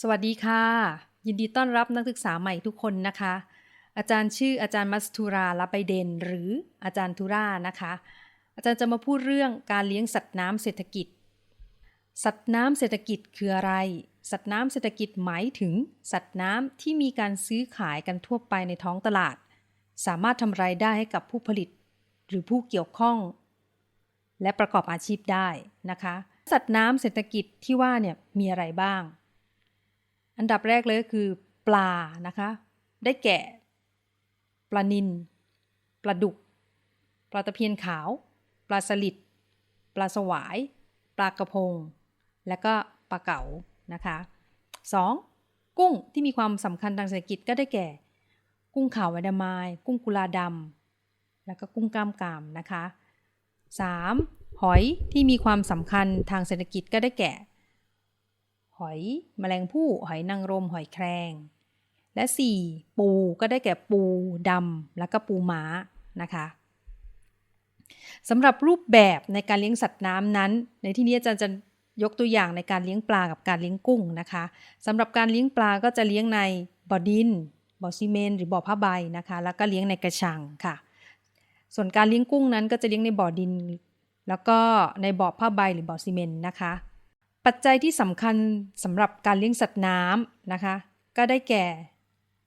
สวัสดีค่ะ ยินดีต้อนรับนักศึกษาใหม่ทุกคนนะคะ อาจารย์ชื่ออาจารย์มัสทูราลาไปเดน หรืออาจารย์ทูรานะคะ อาจารย์จะมาพูดเรื่องการเลี้ยงสัตว์น้ำเศรษฐกิจ สัตว์น้ำเศรษฐกิจคืออะไร สัตว์น้ำเศรษฐกิจหมายถึง สัตว์น้ำที่มีการซื้อขายกันทั่วไปในท้องตลาด สามารถทำรายได้ให้กับผู้ผลิต หรือผู้เกี่ยวข้อง และประกอบอาชีพได้นะคะ สัตว์น้ำเศรษฐกิจที่ว่าเนี่ยมีอะไรบ้าง อันดับแรกเลยก็คือปลานะคะ ได้แก่ปลานิลปลาดุก ปลาตะเพียนขาว ปลาสลิด ปลาสวาย ปลากระพง และก็ปลาเก๋านะคะ 2. กุ้งที่มีความสำคัญทางเศรษฐกิจก็ได้แก่ กุ้งขาวแวดามาย กุ้งกุลาดำแล้วก็กุ้งกล้ามกรามนะคะ 3. หอยที่มีความสำคัญทางเศรษฐกิจก็ได้แก่ หอยแมลงภู่หอยนางรม หอยแครง และ 4. ปูก็ได้แก่ปูดำแล้วก็ปูม้านะคะสำหรับรูปแบบในการเลี้ยงสัตว์น้ำนั้น ในที่นี้อาจารย์จะยกตัวอย่างในการเลี้ยงปลากับการเลี้ยงกุ้งนะคะสำหรับการเลี้ยงปลาก็จะเลี้ยงในบ่อดินบ่อซีเมนต์หรือบ่อผ้าใบนะคะ แล้วก็เลี้ยงในกระชังค่ะ ส่วนการเลี้ยงกุ้งนั้นก็จะเลี้ยงในบ่อดิน แล้วก็ในบ่อผ้าใบหรือบ่อซีเมนต์นะคะ ปัจจัยที่สำคัญสำหรับการเลี้ยงสัตว์น้ำนะคะ ก็ได้แก่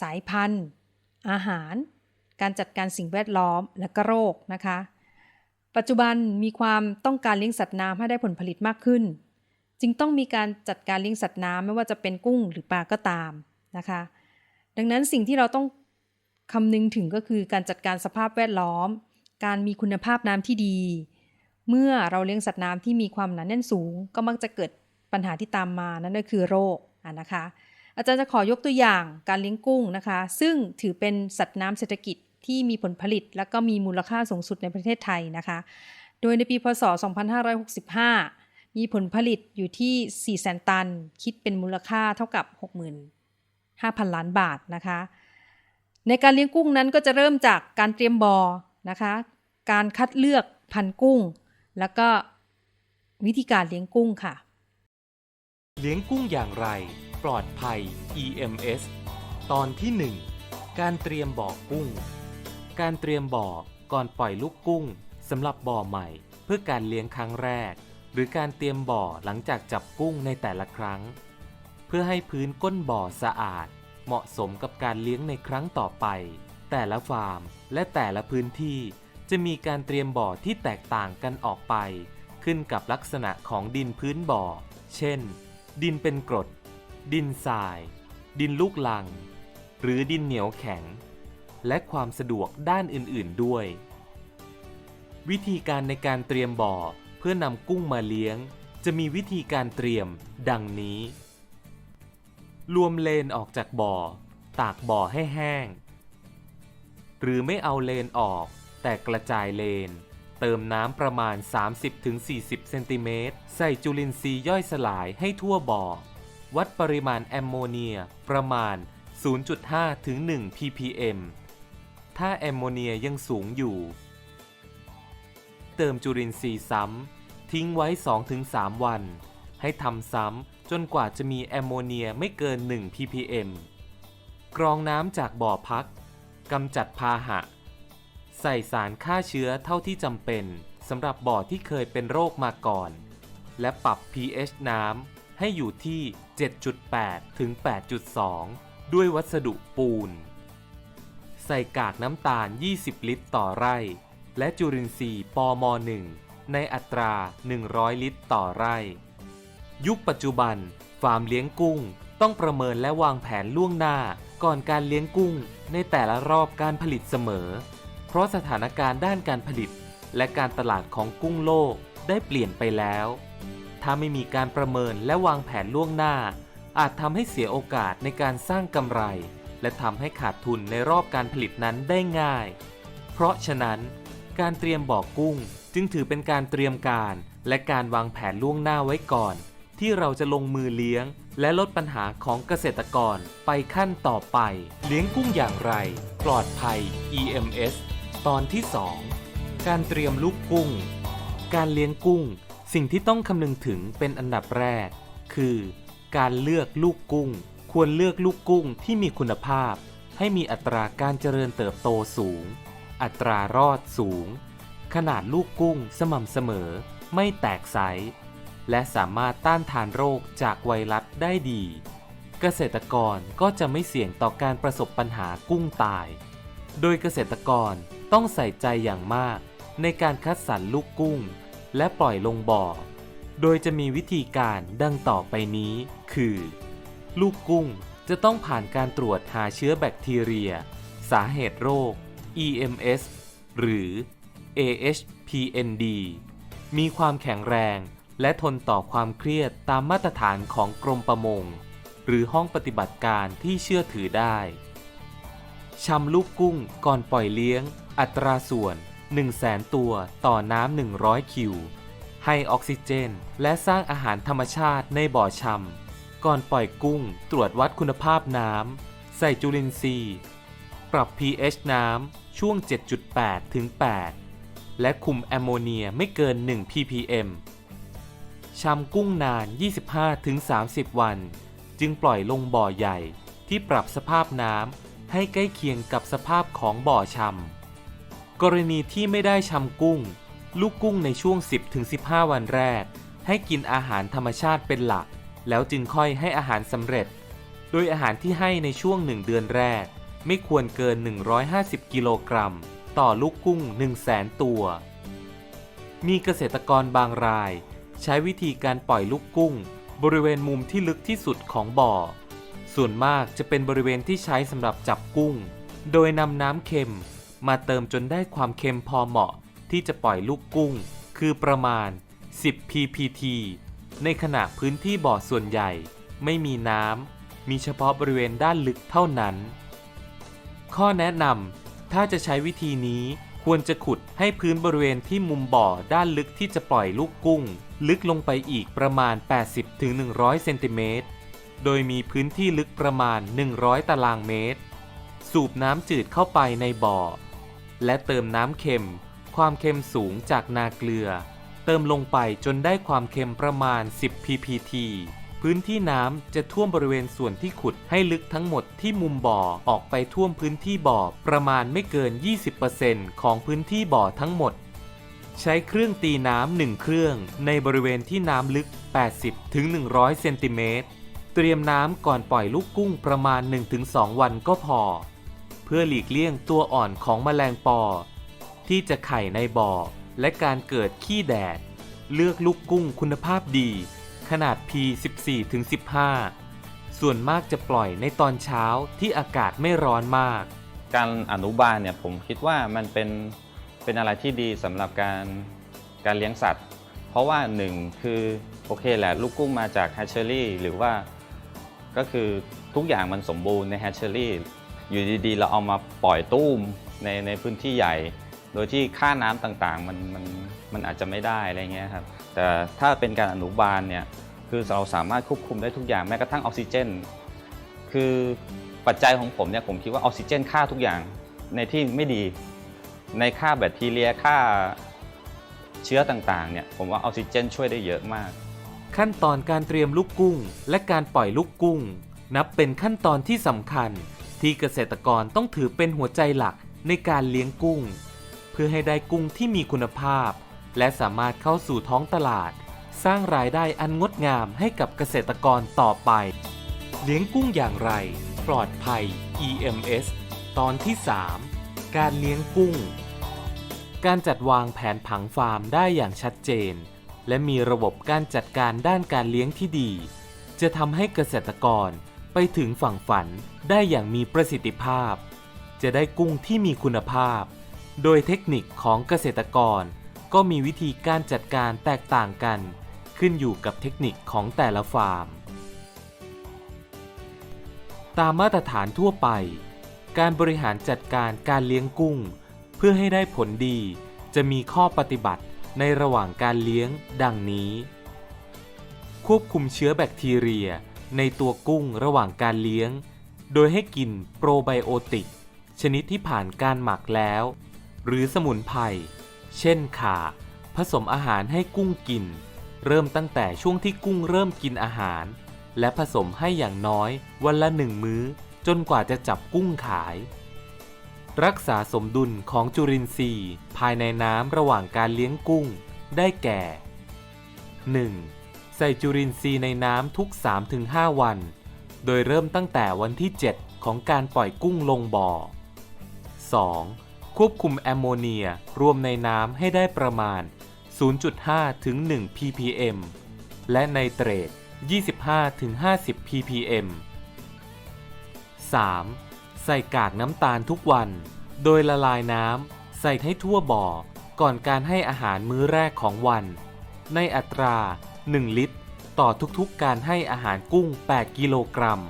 สายพันธุ์ อาหาร การจัดการสิ่งแวดล้อมและก็โรคนะคะ ปัจจุบันมีความต้องการเลี้ยงสัตว์น้ำให้ได้ผลผลิตมากขึ้น จึงต้องมีการจัดการเลี้ยงสัตว์น้ำไม่ว่าจะเป็นกุ้งหรือปลาก็ตามนะคะ ดังนั้นสิ่งที่เราต้องคำนึงถึงก็คือการจัดการสภาพแวดล้อม การมีคุณภาพน้ำที่ดี เมื่อเราเลี้ยงสัตว์น้ำที่มีความหนาแน่นสูง ก็มักจะเกิด ปัญหาที่ตามมานั่นก็คือโรคะนะคะ อาจารย์จะขอยกตัวอย่างการเลี้ยงกุ้งนะคะ ซึ่งถือเป็นสัตว์น้ำเศรษฐกิจที่มีผลผลิต และก็มีมูลค่าสูงสุดในประเทศไทยนะคะ โดยในปีพศ 2565 มีผลผลิตอยู่ที่ 4 แสนตัน คิดเป็นมูลค่าเท่ากับ 65,000 ล้านบาทนะคะ ในการเลี้ยงกุ้งนั้นก็จะเริ่มจากการเตรียมบอ่อนะคะ การคัดเลือกพันกุ้ง แล้วก็วิธีการเลี้ยงกุ้งค่ะ เลี้ยงกุ้งอย่างไร ปลอดภัย EMS ตอนที่ 1 การเตรียมบ่อกุ้ง การเตรียมบ่อก่อนปล่อยลูกกุ้งสำหรับบ่อใหม่ เพื่อการเลี้ยงครั้งแรก หรือการเตรียมบ่อหลังจากจับกุ้งในแต่ละครั้ง เพื่อให้พื้นก้นบ่อสะอาด เหมาะสมกับการเลี้ยงในครั้งต่อไป แต่ละฟาร์มและแต่ละพื้นที่จะมีการเตรียมบ่อที่แตกต่างกันออกไป ขึ้นกับลักษณะของดินพื้นบ่อ เช่น ดินเป็นกรด ดินทราย ดินลูกลัง หรือดินเหนียวแข็ง และความสะดวกด้านอื่นๆด้วย วิธีการในการเตรียมบ่อเพื่อนำกุ้งมาเลี้ยง จะมีวิธีการเตรียมดังนี้ รวมเลนออกจากบ่อ ตากบ่อให้แห้ง หรือไม่เอาเลนออกแต่กระจายเลน เติมน้ำประมาณ 30-40 เซนติเมตร ใส่จุลินทรีย์ย่อยสลายให้ทั่วบ่อ วัดปริมาณแอมโมเนียประมาณ 0.5 ถึง 1 ppm ถ้าแอมโมเนียยังสูงอยู่ เติมจุลินทรีย์ซ้ำ ทิ้งไว้ 2-3 วัน ให้ทำซ้ำจนกว่าจะมีแอมโมเนียไม่เกิน 1 ppm กรองน้ำจากบ่อพักกำจัดพาหะ ใส่สารฆ่าเชื้อเท่าที่จำเป็นสำหรับบ่อที่เคยเป็นโรคมาก่อน และปรับ pH น้ำให้อยู่ที่ 7.8 ถึง 8.2 ด้วยวัสดุปูน ใส่กากน้ำตาล 20 ลิตรต่อไร่ และจุลินทรีย์ปม1 ในอัตรา 100 ลิตรต่อไร่ ยุคปัจจุบัน ฟาร์มเลี้ยงกุ้งต้องประเมินและวางแผนล่วงหน้าก่อนการเลี้ยงกุ้งในแต่ละรอบการผลิตเสมอ เพราะสถานการณ์ด้านการผลิต และการตลาดของกุ้งโลกได้เปลี่ยนไปแล้ว ถ้าไม่มีการประเมินและวางแผนล่วงหน้า อาจทำให้เสียโอกาสในการสร้างกำไร และทำให้ขาดทุนในรอบการผลิตนั้นได้ง่าย เพราะฉะนั้น การเตรียมบ่อกุ้งจึงถือเป็นการเตรียมการและการวางแผนล่วงหน้าไว้ก่อน ที่เราจะลงมือเลี้ยง และลดปัญหาของเกษตรกรไปขั้นต่อไป เลี้ยงกุ้งอย่างไร ปลอดภัย EMS ตอนที่ 2 การเตรียมลูกกุ้ง การเลี้ยงกุ้ง สิ่งที่ต้องคำนึงถึงเป็นอันดับแรก คือ การเลือกลูกกุ้ง ควรเลือกลูกกุ้งที่มีคุณภาพ ให้มีอัตราการเจริญเติบโตสูง อัตรารอดสูง ขนาดลูกกุ้งสม่ำเสมอ ไม่แตกไซส์และสามารถต้านทานโรคจากไวรัสได้ดี เกษตรกรก็จะไม่เสี่ยงต่อการประสบปัญหากุ้งตาย โดยเกษตรกร ต้องใส่ใจอย่างมากในการคัดสรรลูกกุ้ง และปล่อยลงบ่อ โดยจะมีวิธีการดังต่อไปนี้ คือ ลูกกุ้งจะต้องผ่านการตรวจหาเชื้อแบคทีเรีย สาเหตุโรค EMS หรือ AHPND มีความแข็งแรงและทนต่อความเครียดตามมาตรฐานของกรมประมง หรือห้องปฏิบัติการที่เชื่อถือได้ชำลูกกุ้งก่อนปล่อยเลี้ยง อัตราส่วน 1 0 0 0 0แสนตัวต่อน้ำ 100 คิว ให้ออกซิเจน และสร้างอาหารธรรมชาติในบ่อชำก่อนปล่อยกุ้งตรวจวัดคุณภาพน้ำ ใส่จุลินทรีย์ ปรับ pH น้ำ ช่วง 7.8 ถึง 8 และคุมแอมโมเนียไม่เกิน 1 ppm ชำกุ้งนาน 25-30 วัน จึงปล่อยลงบ่อใหญ่ที่ปรับสภาพน้ำให้ใกล้เคียงกับสภาพของบ่อชำ กรณีที่ไม่ได้ชำกุ้ง ลูกกุ้งในช่วง 10-15 วันแรก ให้กินอาหารธรรมชาติเป็นหลัก แล้วจึงค่อยให้อาหารสำเร็จ โดยอาหารที่ให้ในช่วง 1 เดือนแรก ไม่ควรเกิน 150 กิโลกรัม ต่อลูกกุ้ง 1 0 0 0 0แสนตัว มีเกษตรกรบางราย ใช้วิธีการปล่อยลูกกุ้ง บริเวณมุมที่ลึกที่สุดของบ่อ ส่วนมากจะเป็นบริเวณที่ใช้สำหรับจับกุ้ง โดยนำน้ำเค็ม มาเติมจนได้ความเค็มพอเหมาะที่จะปล่อยลูกกุ้ง คือประมาณ 10 ppt ในขณะพื้นที่บ่อส่วนใหญ่ ไม่มีน้ำ มีเฉพาะบริเวณด้านลึกเท่านั้น ข้อแนะนำถ้าจะใช้วิธีนี้ควรจะขุดให้พื้นบริเวณที่มุมบ่อด้านลึกที่จะปล่อยลูกกุ้ง ลึกลงไปอีกประมาณ 80-100 เซนติเมตร โดยมีพื้นที่ลึกประมาณ 100 ตารางเมตร สูบน้ำจืดเข้าไปในบ่อ และเติมน้ำเค็ม ความเค็มสูงจากนาเกลือ เติมลงไปจนได้ความเค็มประมาณ 10 ppt พื้นที่น้ำจะท่วมบริเวณส่วนที่ขุดให้ลึกทั้งหมดที่มุมบ่อออกไปท่วมพื้นที่บ่อประมาณไม่เกิน 20%ของพื้นที่บ่อทั้งหมด ใช้เครื่องตีน้ำหนึ่งเครื่องในบริเวณที่น้ำลึก 80-100 เซนติเมตร เตรียมน้ำก่อนปล่อยลูกกุ้งประมาณ 1-2 วันก็พอ พื่อหลีกเลี่ยงตัวอ่อนของแมลงปอ ที่จะไข่ในบ่อ และการเกิดขี้แดด เลือกลูกกุ้งคุณภาพดี ขนาด P 14-15 ส่วนมากจะปล่อยในตอนเช้าที่อากาศไม่ร้อนมาก การอนุบาลเนี่ยผมคิดว่ามันเป็นเป็นอะไรที่ดีสำหรับการการเลี้ยงสัตว์ เพราะว่าหนึ่งคือโอเคแหละลูกกุ้งมาจากแฮชเชอรี่หรือว่าก็คือทุกอย่างมันสมบูรณ์ในแฮชเชอรี่ อยู่ดีๆ เราเอามาปล่อยตุ้มในในพื้นที่ใหญ่ โดยที่ค่าน้ำต่างๆ มันมันมันอาจจะไม่ได้อะไรเงี้ยครับแต่ถ้าเป็นการอนุบาลเนี่ยคือเราสามารถควบคุมได้ทุกอย่างแม้กระทั่งออกซิเจน คือปัจจัยของผมเนี่ยผมคิดว่าออกซิเจนค่าทุกอย่างในที่ไม่ดีในค่าแบคทีเรียค่าเชื้อต่างๆเนี่ยผมว่าออกซิเจนช่วยได้เยอะมาก ขั้นตอนการเตรียมลูกกุ้ง และการปล่อยลูกกุ้ง นับเป็นขั้นตอนที่สำคัญ ที่เกษตรกรต้องถือเป็นหัวใจหลักในการเลี้ยงกุ้ง เพื่อให้ได้กุ้งที่มีคุณภาพ และสามารถเข้าสู่ท้องตลาด สร้างรายได้อันงดงามให้กับเกษตรกรต่อไป เลี้ยงกุ้งอย่างไร ปลอดภัย EMS ตอนที่ 3 การเลี้ยงกุ้ง การจัดวางแผนผังฟาร์มได้อย่างชัดเจน และมีระบบการจัดการด้านการเลี้ยงที่ดี จะทำให้เกษตรกร ไปถึงฝั่งฝันได้อย่างมีประสิทธิภาพ จะได้กุ้งที่มีคุณภาพ โดยเทคนิคของเกษตรกร ก็มีวิธีการจัดการแตกต่างกัน ขึ้นอยู่กับเทคนิคของแต่ละฟาร์ม ตามมาตรฐานทั่วไป การบริหารจัดการการเลี้ยงกุ้ง เพื่อให้ได้ผลดี จะมีข้อปฏิบัติในระหว่างการเลี้ยงดังนี้ ควบคุมเชื้อแบคทีเรีย ในตัวกุ้งระหว่างการเลี้ยง โดยให้กินโปรไบโอติก ชนิดที่ผ่านการหมักแล้ว หรือสมุนไพร เช่นข่า ผสมอาหารให้กุ้งกิน เริ่มตั้งแต่ช่วงที่กุ้งเริ่มกินอาหาร และผสมให้อย่างน้อยวันละหนึ่งมื้อ จนกว่าจะจับกุ้งขาย รักษาสมดุลของจุลินทรีย์ ภายในน้ำระหว่างการเลี้ยงกุ้ง ได้แก่ 1. ใส่จุลินทรีย์ในน้ำทุก 3-5 วัน โดยเริ่มตั้งแต่วันที่ 7 ของการปล่อยกุ้งลงบ่อ 2. ควบคุมแอมโมเนียรวมในน้ำให้ได้ประมาณ 0.5 ถึง 1 ppm และไนเตรต 25 ถึง 50 ppm 3. ใส่กากน้ำตาลทุกวัน โดยละลายน้ำใส่ให้ทั่วบ่อ ก่อนการให้อาหารมื้อแรกของวัน ในอัตรา 1 ลิตร ต่อทุกๆการให้อาหารกุ้ง 8 กิโลกรัม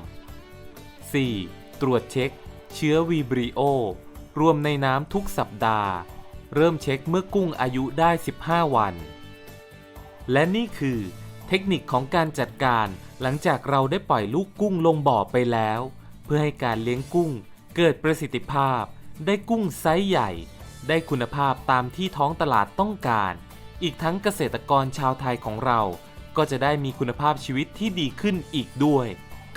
4. ตรวจเช็ค เชื้อวีบริโอ รวมในน้ำทุกสัปดาห์ เริ่มเช็คเมื่อกุ้งอายุได้ 15 วัน และนี่คือเทคนิคของการจัดการหลังจากเราได้ปล่อยลูกกุ้งลงบ่อไปแล้ว เพื่อให้การเลี้ยงกุ้ง เกิดประสิทธิภาพ ได้กุ้งไซส์ใหญ่ ได้คุณภาพตามที่ท้องตลาดต้องการ อีกทั้งเกษตรกรชาวไทยของเรา ก็จะได้มีคุณภาพชีวิตที่ดีขึ้นอีกด้วย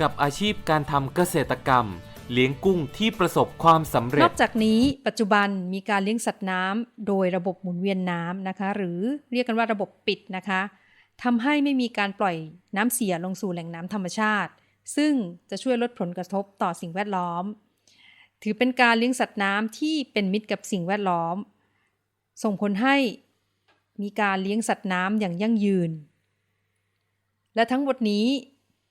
กับอาชีพการทำเกษตรกรรม เลี้ยงกุ้งที่ประสบความสำเร็จ นอกจากนี้ปัจจุบันมีการเลี้ยงสัตว์น้ำโดยระบบหมุนเวียนน้ำนะคะ หรือเรียกกันว่าระบบปิดนะคะทำให้ไม่มีการปล่อยน้ำเสียลงสู่แหล่งน้ำธรรมชาติ ซึ่งจะช่วยลดผลกระทบต่อสิ่งแวดล้อม ถือเป็นการเลี้ยงสัตว์น้ำที่เป็นมิตรกับสิ่งแวดล้อม ส่งผลให้มีการเลี้ยงสัตว์น้ำอย่างยั่งยืน และทั้งหมดนี้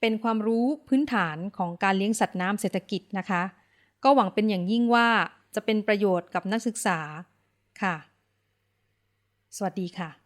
เป็นความรู้พื้นฐานของการเลี้ยงสัตว์น้ำเศรษฐกิจนะคะ ก็หวังเป็นอย่างยิ่งว่าจะเป็นประโยชน์กับนักศึกษาค่ะ สวัสดีค่ะ